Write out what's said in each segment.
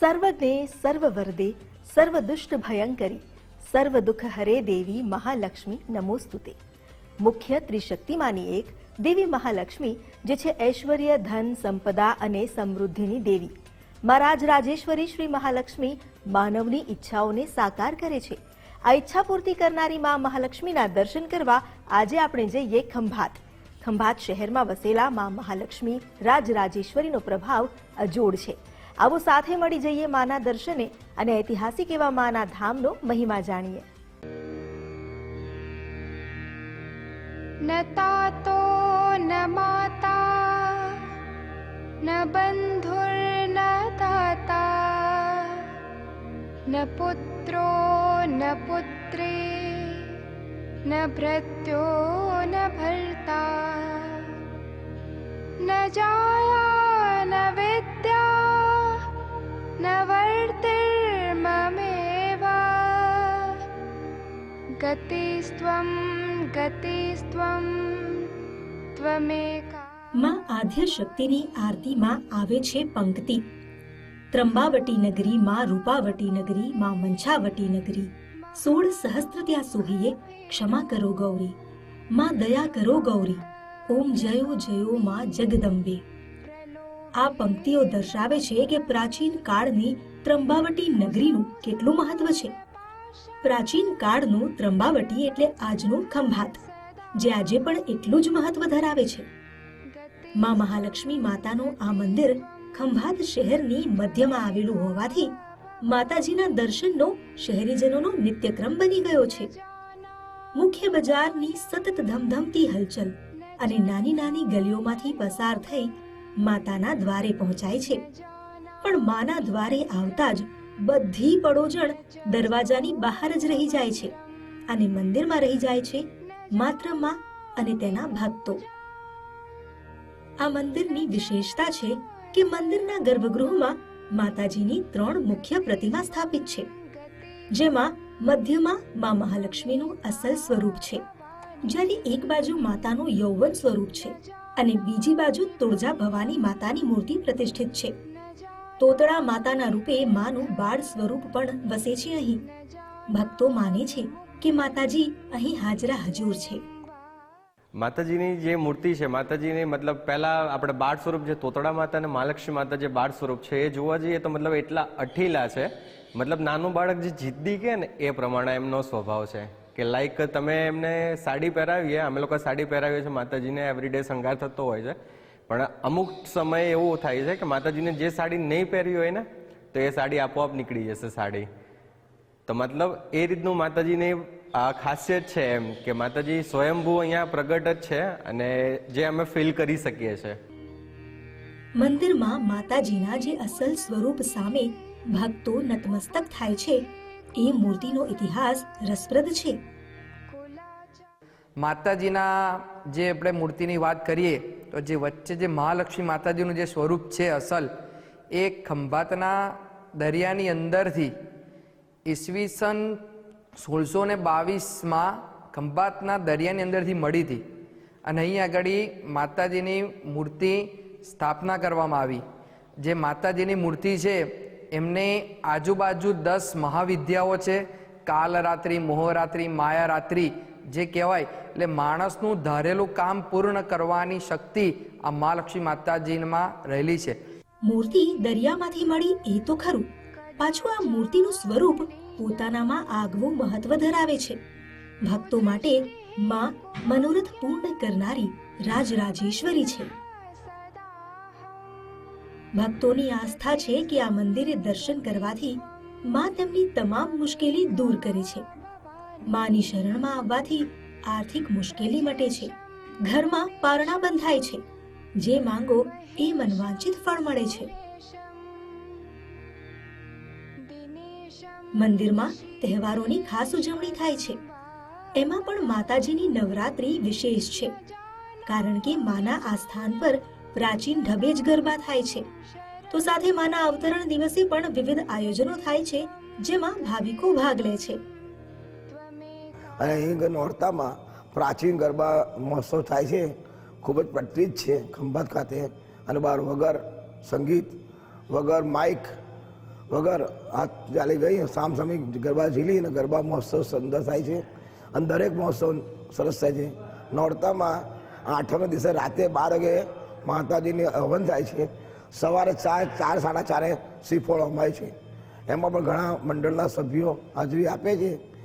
સર્વજ્ઞે સર્વવરદે સર્વદુષ્ટ ભયંકરી સર્વ દુઃખ હરે દેવી મહાલક્ષ્મી નમોસ્તુતે મુખ્ય ત્રિશક્તિમાંની એક દેવી મહાલક્ષ્મી જે છે ઐશ્વર્ય ધન સંપદા અને સમૃદ્ધિની દેવી મહારાજ રાજેશ્વરી શ્રી મહાલક્ષ્મી માનવની ઈચ્છાઓને સાકાર કરે છે આ ઈચ્છા પૂર્તિ કરનારી મા મહાલક્ષ્મીના દર્શન કરવા આજે આપણે જઈએ ખંભાત ખંભાત શહેરમાં વસેલા મા મહાલક્ષ્મી રાજરાજેશ્વરીનો પ્રભાવ અજોડ છે આવો સાથે મળી જઈએ માના દર્શને અને ઐતિહાસિક એવા માના ધામનો મહિમા જાણીએ. ન તાતો ન માતા, ન બંધુર ન દાતા, ન પુત્રો ન પુત્રે, ન ભ્રત્યો ન ભરતા ન જા ગતિસ્ત્વમ ગતિસ્ત્વમ ત્વમેકા માં આદ્ય શક્તિની આરતીમાં આવે છે પંક્તિ. ત્રંબાવટી નગરી માં રૂપાવટી નગરી, માં મંછાવટી નગરી. સોળ સહસ્ત્ર ત્યાં સુહીએ, ક્ષમા કરો ગૌરી. માં દયા કરો ગૌરી. ઓમ જયો જયો માં જગદંબે. આ પંક્તિઓ દર્શાવે છે કે પ્રાચીન કાળની ત્રંબાવટી નગરીનું કેટલું મહત્વ છે? પ્રાચીન કાળનું ત્રંબાવટી એટલે આજનું ખંભાત, જે આજે પણ એટલું જ મહત્વ ધરાવે છે. માં મહાલક્ષ્મી માતાનું આ મંદિર ખંભાત શહેરની મધ્યમાં આવેલું હોવાથી માતાજીના દર્શનનો શહેરીજનોનો નિત્યક્રમ બની ગયો છે. મુખ્ય બજારની સતત ધમધમતી હલચલ અને નાની નાની ગલીઓમાંથી પસાર થઈ માતાના દ્વારે પહોંચાય છે. પણ માના દ્વારે આવતા જ બધી પડોજણ દરવાજાની બહાર જ રહી જાય છે અને મંદિરમાં રહી જાય છે માત્રમાં અને તેના ભક્તો. આ મંદિરની વિશેષતા છે કે મંદિરના ગર્ભગૃહમાં માતાજીની ત્રણ મુખ્ય પ્રતિમા સ્થાપિત છે, જેમાં મધ્યમાં મા મહાલક્ષ્મીનું અસલ સ્વરૂપ છે જ્યારે એક બાજુ માતાનું યૌવન સ્વરૂપ છે અને બીજી બાજુ તુળજા ભવાની માતાની મૂર્તિ પ્રતિષ્ઠિત છે. તોતળા માતાના રૂપે માનું બાળ સ્વરૂપ પણ વસે છે અહીં. ભક્તો માને છે કે માતાજી અહીં હાજરા હજુર છે. માતાજીની જે મૂર્તિ છે, માતાજીની મતલબ પહેલા આપણે બાળ સ્વરૂપ જે તોતળા માતા અને મહાલક્ષ્મી માતા જે બાળ સ્વરૂપ છે, એ જોવા જઈએ તો મતલબ એટલા અઠીલા છે. મતલબ નાનું બાળક જે જિદ્દી કે ને, એ પ્રમાણે એમનો સ્વભાવ છે. કે લાઈક તમે એમને સાડી પહેરાવીએ અમે લોકો સાડી પહેરાવીએ છીએ, માતાજીને એવરીડે શણગાર થતો હોય છે. પણ અમુક સમય એવું થાય છે કે માતાજીને જે સાડી નહીં પહેરી હોય ને તો એ સાડી આપોઆપ નીકળી જશે સાડી. તો મતલબ એ રીતનું માતાજીની આ ખાસિયત છે એમ કે માતાજી સ્વયંભૂ અહીંયા પ્રગટ જ છે અને જે અમે ફીલ કરી શકીએ છીએ મંદિરમાં માતાજીના જે અસલ સ્વરૂપ સામે ભક્તો નતમસ્તક થાય છે એ મૂર્તિનો ઇતિહાસ રસપ્રદ છે. માતાજીના જે આપણે મૂર્તિની વાત કરીએ તો જે વચ્ચે જે મહાલક્ષ્મી માતાજીનું જે સ્વરૂપ છે અસલ, એ ખંભાતના દરિયાની અંદરથી ઈસવીસન સોળસો ને બાવીસમાં ખંભાતના દરિયાની અંદરથી મળી હતી. અને અહીં આગળ માતાજીની મૂર્તિ સ્થાપના કરવામાં આવી. જે માતાજીની મૂર્તિ છે, એમને આજુબાજુ દસ મહાવિદ્યાઓ છે, કાલરાત્રિ, મોહરાત્રિ, માયારાત્રિ જે કહેવાય, એટલે માણસનું ધારેલું કામ પૂર્ણ કરવાની શક્તિ આ મહાલક્ષ્મી માતાજીમાં રહેલી છે. મૂર્તિ દરિયામાંથી મળી એ તો ખરું, પાછું આ મૂર્તિનું સ્વરૂપ પોતાનામાં આગવું મહત્વ ધરાવે છે. ભક્તો માટે માં મનોરથ પૂર્ણ કરનારી રાજરાજેશ્વરી છે. ભક્તોની આસ્થા છે કે આ મંદિરે દર્શન કરવાથી માં તેમની તમામ મુશ્કેલી દૂર કરે છે. માની શરણમાં આવવાથી આર્થિક મુશ્કેલી મટે છે. ઘરમાં પારણા બંધાય છે. જે માંગો એ મનવાંચિત ફળ મળે છે. મંદિરમાં તહેવારોની ખાસ ઉજવણી થાય છે. એમાં પણ માતાજીની નવરાત્રી વિશેષ છે. કારણ કે માના આ સ્થાન પર પ્રાચીન ઢબે જ ગરબા થાય છે. તો સાથે માના અવતરણ દિવસે પણ વિવિધ આયોજનો થાય છે, જેમાં ભાવિકો ભાગ લે છે. અને અહીં નોરતામાં પ્રાચીન ગરબા મહોત્સવ થાય છે. ખૂબ જ પ્રચલિત છે ખંભાત ખાતે. અને બાર વગર સંગીત, વગર માઇક, વગર હાથ ચાલી ગઈ સામ સામે ગરબા ઝીલી અને ગરબા મહોત્સવ સુંદર થાય છે. અને દરેક મહોત્સવ સરસ થાય છે. નોરતામાં આઠમ દિવસે રાતે બાર વાગે માતાજીની હવન થાય છે. સવારે ચાર ચાર, સાડા ચારે શ્રીફળ અમાય છે. એમાં પણ ઘણા મંડળના સભ્યો હાજરી આપે છે.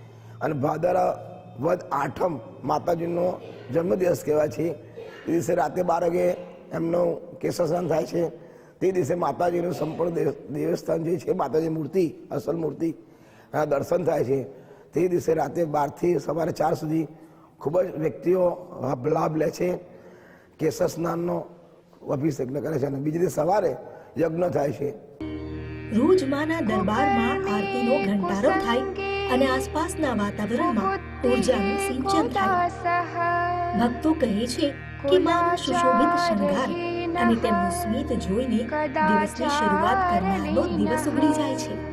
અને ભાદર વદ આઠમ માતાજીનો જન્મદિવસ કહેવાય છે. તે દિવસે રાતે બાર વાગે એમનું કેશસ્નાન થાય છે. તે દિવસે માતાજીનું સંપૂર્ણ દેવસ્થાન જે છે, માતાજી મૂર્તિ, અસલ મૂર્તિ, એના દર્શન થાય છે. તે દિવસે રાતે બારથી સવારે ચાર સુધી ખૂબ જ વ્યક્તિઓ લાભ લે છે. કેશર સ્નાનનો અભિષેક કરે છે અને બીજે દિવસે સવારે યજ્ઞ થાય છે. રોજ માના દરબારમાં આરતીનો ઘંટારો થાય. અને આસપાસના વાતાવરણમાં ઊર્જાનું સિંચન થાય. ભક્તો કહે છે કે માનો સુશોભિત શણગાર અને તેમનું સ્મિત જોઈને દિવસની શરૂઆત કરનારનો દિવસ ઉગડી જાય છે.